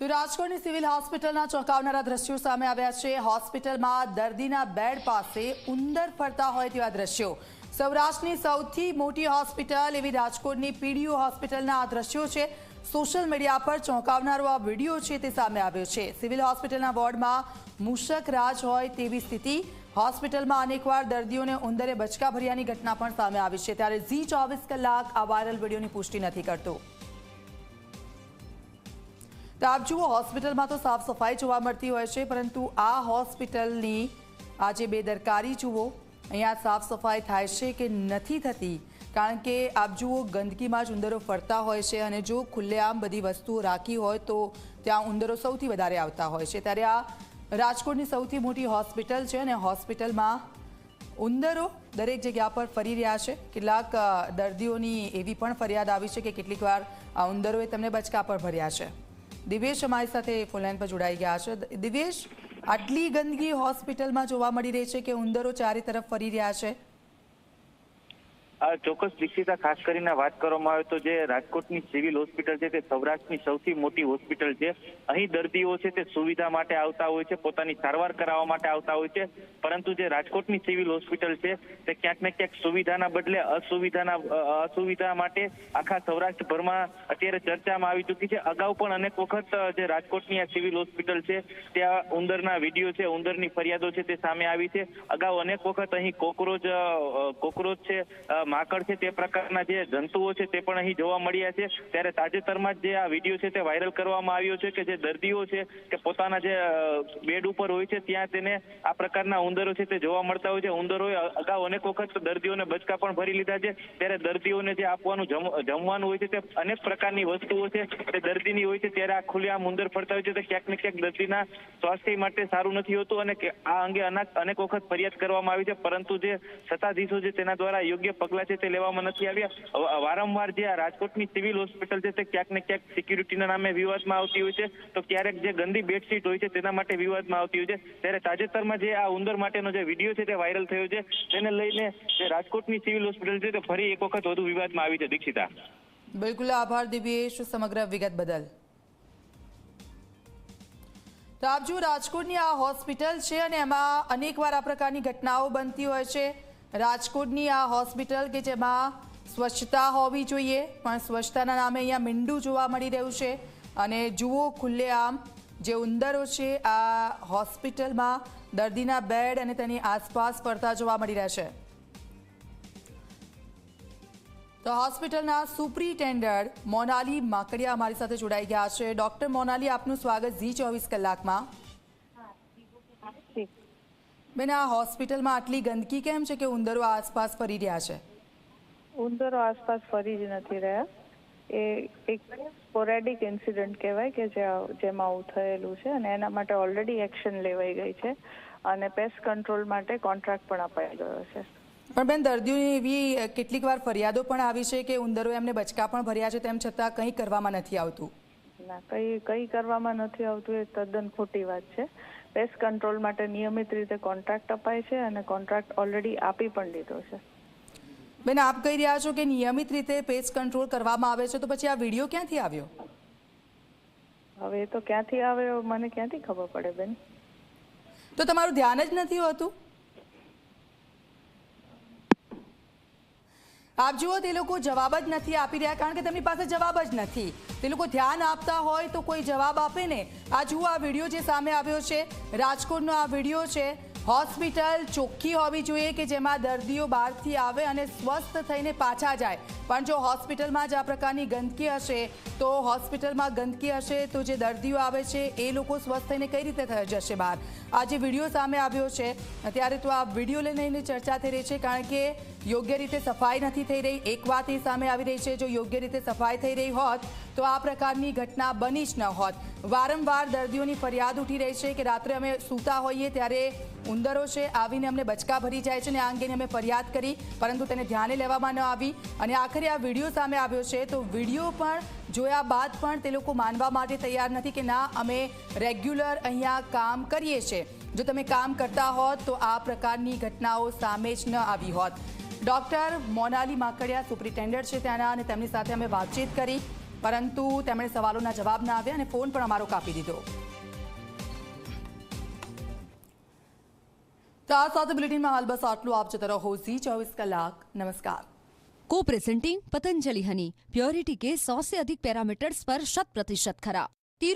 તો રાજકોટની સિવિલ હોસ્પિટલના ચોંકાવનારા દ્રશ્યો સામે આવ્યા છે. હોસ્પિટલમાં દર્દીના બેડ પાસે ઉંદર ફરતા હોય તેવા દ્રશ્યો. સૌરાષ્ટ્રની સૌથી મોટી હોસ્પિટલ એવી રાજકોટની પીડીયુ હોસ્પિટલના આ દ્રશ્યો છે. સોશિયલ મીડિયા પર ચોંકાવનારો આ વીડિયો છે તે સામે આવ્યો છે. સિવિલ હોસ્પિટલના વોર્ડમાં મૂષક રાજ હોય તેવી સ્થિતિ. હોસ્પિટલમાં અનેકવાર દર્દીઓને ઉંદરે બચકા ભર્યાની ઘટના પણ સામે આવી છે. ત્યારે ઝી ચોવીસ કલાક આ વાયરલ વિડીયોની પુષ્ટિ નથી કરતો. તો આપ જુઓ, હોસ્પિટલમાં તો સાફ સફાઈ જોવા મળતી હોય છે, પરંતુ આ હોસ્પિટલની આજે બેદરકારી જુઓ, અહીંયા સાફ સફાઈ થાય છે કે નથી થતી? કારણ કે આપ જુઓ, ગંદકીમાં જ ઉંદરો ફરતા હોય છે અને જો ખુલ્લેઆમ બધી વસ્તુઓ રાખી હોય તો ત્યાં ઉંદરો સૌથી વધારે આવતા હોય છે. ત્યારે આ રાજકોટની સૌથી મોટી હોસ્પિટલ છે અને હોસ્પિટલમાં ઉંદરો દરેક જગ્યા પર ફરી રહ્યા છે. કેટલાક દર્દીઓની એવી પણ ફરિયાદ આવી છે કે કેટલીક વાર આ ઉંદરોએ તેમને બચકા પર ભર્યા છે. દિવેશ અમારી સાથે ફોનલાઈન પર જોડાઈ ગયા છે. દિવેશ આટલી ગંદકી હોસ્પિટલમાં જોવા મળી રહી છે કે ઉંદરો ચારે તરફ ફરી રહ્યા છે? ચોક્કસ દીક્ષિતા ખાસ કરીને વાત કરવામાં આવે તો જે રાજકોટની સિવિલ હોસ્પિટલ છે તે સૌરાષ્ટ્રની સૌથી મોટી હોસ્પિટલ છે. અહીં દર્દીઓ છે તે સુવિધા માટે આવતા હોય છે, પોતાની સારવાર કરાવવા માટે આવતા હોય છે. પરંતુ જે રાજકોટની સિવિલ હોસ્પિટલ છે તે ક્યાંક ને ક્યાંક સુવિધાના બદલે અસુવિધાના, અસુવિધા માટે આખા સૌરાષ્ટ્રભરમાં અત્યારે ચર્ચામાં આવી ચૂકી છે. અગાઉ પણ અનેક વખત જે રાજકોટની આ સિવિલ હોસ્પિટલ છે, ત્યાં ઉંદરના વીડિયો છે, ઉંદરની ફરિયાદો છે તે સામે આવી છે. અગાઉ અનેક વખત અહીં કોકરોચ કોકરોચ છે માકડ છે તે પ્રકારના જે જંતુઓ છે તે પણ અહીં જોવા મળ્યા છે. ત્યારે તાજેતરમાં જે આ વીડિયો છે તે વાયરલ કરવામાં આવ્યો છે કે જે દર્દીઓ છે કે પોતાના જે બેડ ઉપર હોય છે ત્યાં તેને આ પ્રકારના ઉંદરો છે તે જોવા મળતા હોય છે. ઉંદરોએ અગાઉ અનેક વખત દર્દીઓને બચકા પણ ભરી લીધા છે. ત્યારે દર્દીઓને જે આપવાનું જમવાનું હોય છે તે અનેક પ્રકારની વસ્તુઓ છે તે દર્દીની હોય છે. ત્યારે આ ખુલ્લેઆમ ઉંદર ફરતા હોય છે તે ક્યાંક ને ક્યાંક દર્દીના સ્વાસ્થ્ય માટે સારું નથી હોતું અને આ અંગે અનેક વખત ફરિયાદ કરવામાં આવી છે. પરંતુ જે સત્તાધીશો છે તેના દ્વારા યોગ્ય પગલાં છે તે લેવામાં નથી આવ્યા. વારંવાર જે આ રાજકોટની સિવિલ હોસ્પિટલ છે તે ક્યાંક ને ક્યાંક સિક્યુરિટીના નામે વિવાદમાં આવતી હોય છે. તો ક્યારેક જે ગંદી બેડશીટ હોય છે તેના માટે વિવાદમાં આવતી હોય છે. ત્યારે તાજેતરમાં જે આ ઉંદર માટેનો જે વીડિયો છે તે વાયરલ થયો છે, તેને લઈને જે રાજકોટની સિવિલ હોસ્પિટલ છે તે ફરી એક વખત વધુ વિવાદમાં આવી છે. દીક્ષિતા. બિલકુલ આભાર દિવ્યેશ, સમગ્ર વિગત બદલ. તો આપ રાજકોટની આ હોસ્પિટલ છે અને એમાં અનેકવાર આ પ્રકારની ઘટનાઓ બનતી હોય છે. રાજકોટની આ હોસ્પિટલ કે જેમાં સ્વચ્છતા હોવી જોઈએ, પણ સ્વચ્છતાના નામે અહીંયા મીંડું જોવા મળી રહ્યું છે. અને જુઓ ખુલ્લેઆમ જે ઉંદરો છે, આ હોસ્પિટલમાં દર્દીના બેડ અને તેની આસપાસ ફરતા જોવા મળી રહ્યા છે. તો હોસ્પિટલના સુપ્રિન્ટેન્ડન્ટ મોનાલી માકડિયા અમારી સાથે જોડાઈ ગયા છે. ડોક્ટર મોનાલી, આપનું સ્વાગત ઝી ચોવીસ કલાકમાં. બેન આ હોસ્પિટલમાં આટલી ગંદકી કેમ છે કે ઉંદરો આસપાસ ફરી રહ્યા છે? ઉંદરો આસપાસ ફરી જ નથી રહ્યા. એ એક સ્પોરેડિક ઇન્સિડન્ટ કહેવાય કે જે જેમાં આવું થયેલું છે અને એના માટે ઓલરેડી એક્શન લેવાઈ ગઈ છે અને પેસ્ટ કંટ્રોલ માટે કોન્ટ્રાક્ટ પણ અપાઈ ગયો છે. પણ બેન દર્દીઓની એવી કેટલીક વાર ફરિયાદો પણ આવી છે કે ઉંદરો એમને બચકા પણ ભર્યા છે તેમ છતાં કંઈ કરવામાં નથી આવતું. ના કઈ કઈ કરવામાં નથી આવતું એ તદ્દન ખોટી વાત છે. પેસ્ટ કંટ્રોલ માટે નિયમિત રીતે કોન્ટ્રાક્ટ અપાય છે અને કોન્ટ્રાક્ટ ઓલરેડી આપી પણ દીધો છે. બેન આપ કહી રહ્યા છો કે નિયમિત રીતે પેસ્ટ કંટ્રોલ કરવામાં આવે છે તો પછી આ વીડિયો ક્યાંથી આવ્યો? હવે એ તો ક્યાંથી આવ્યો મને ક્યાંથી ખબર પડે બેન? તો તમારું ધ્યાન જ નથી હોતું? આપ જુઓ, તે લોકો જવાબ જ નથી આપી રહ્યા કારણ કે તેમની પાસે જવાબ જ નથી. તે લોકો ધ્યાન આપતા હોય તો કોઈ જવાબ આપે ને. આ જુઓ આ વીડિયો જે સામે આવ્યો છે, રાજકોટનો આ વીડિયો છે હોસ્પિટલ ચોખ્ખી હોવી જોઈએ કે જેમાં દર્દીઓ બહારથી આવે અને સ્વસ્થ થઈને પાછા જાય. પણ જો હોસ્પિટલમાં જ આ પ્રકારની ગંદકી હશે, તો હોસ્પિટલમાં ગંદકી હશે, તો જે દર્દીઓ આવે છે, એ લોકો સ્વસ્થ થઈને કઈ રીતે જશે બહાર? આ જે વીડિયો સામે આવ્યો છે ત્યારે તો આ વીડિયો લઈને ચર્ચા થઈ રહી છે, કારણ કે યોગ્ય રીતે સફાઈ નથી થઈ રહી. એક વાત એ સામે આવી રહી છે, જો યોગ્ય રીતે સફાઈ થઈ રહી હોત, તો આ પ્રકારની ઘટના બની જ ન હોત. વારંવાર દર્દીઓની ફરિયાદ ઉઠી રહી છે કે રાત્રે અમે સૂતા હોઈએ ત્યારે ઉંદરો છે, આવીને અમને બચકા ભરી જાય છે અને આ અંગેની અમે ફરિયાદ કરી, પરંતુ તેને ધ્યાને લેવામાં ન આવી. અને આખરે આ વીડિયો સામે આવ્યો છે, તો વીડિયો પણ જોયા બાદ પણ તે લોકો માનવા માટે તૈયાર નથી કે ના, અમે રેગ્યુલર અહીંયા કામ કરીએ છીએ. જો તમે કામ કરતા હોત, તો આ પ્રકારની ઘટનાઓ સામે જ ન આવી હોત. ડૉક્ટર મોનાલી માકડિયા સુપ્રિન્ટેન્ડન્ટ છે ત્યાંના અને તેમની સાથે અમે વાતચીત કરી, પરંતુ તેમણે સવાલોના જવાબ ના આવ્યા અને ફોન પણ અમારો કાપી દીધો. તો આ સાથે બુલેટિનમાં હાલ બસ આટલું આપ જતા રહો ઝી ચોવીસ કલાક નમસ્કાર को प्रेजेंटिंग पतंजलि हनी प्योरिटी के 100 से अधिक पैरामीटर्स पर शत प्रतिशत खरा